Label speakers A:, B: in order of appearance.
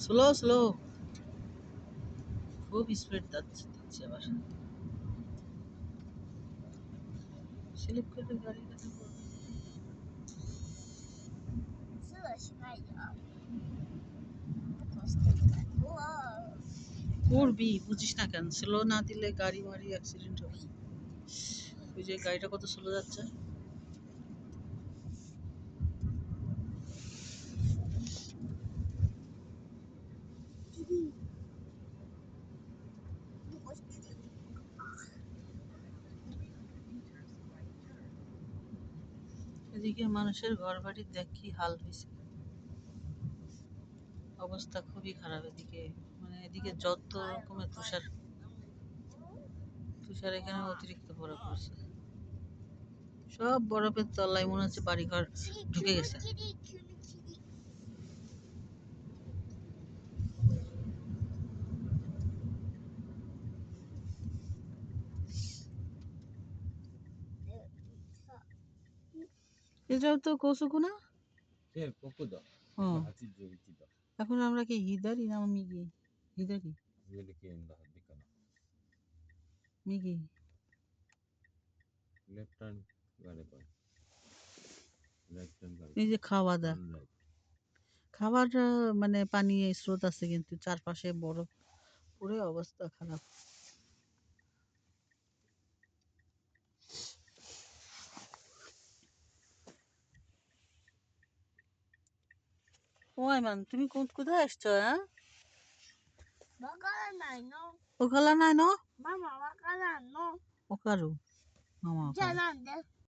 A: Slow slow খুব speed যাচ্ছে দিচ্ছে আবার। স্লিপ করে গাড়ি কাটা করবি বুঝিস না কেন। স্লো না দিলে গাড়ি মারি অ্যাক্সিডেন্ট হবে। ওই যে গাড়িটা কত স্লো যাচ্ছে? এদিকে মানুষের ঘর বাড়ির দেখ কি হাল হয়েছে অবস্থা খুবই খারাপ এদিকে। মানে এদিকে যত রকমের তুষার তুষার এখানে অতিরিক্ত বরফ পড়ছে। সব বরফের তলায় মনে হচ্ছে বাড়িঘর ঢুকে গেছে। এটাও তো এখন আমরা কি হিদারি না মিগি হিদারি মিগি এই যে খাওয়া খাবার মানে পানি স্রোত আছে কিন্তু চারপাশে বরফ। পুরো অবস্থা খারাপ। ওই ওয়াইমান তুমি কোথায় আসছো হ্যাঁ ওকালা নাই ন। ওকারু মামা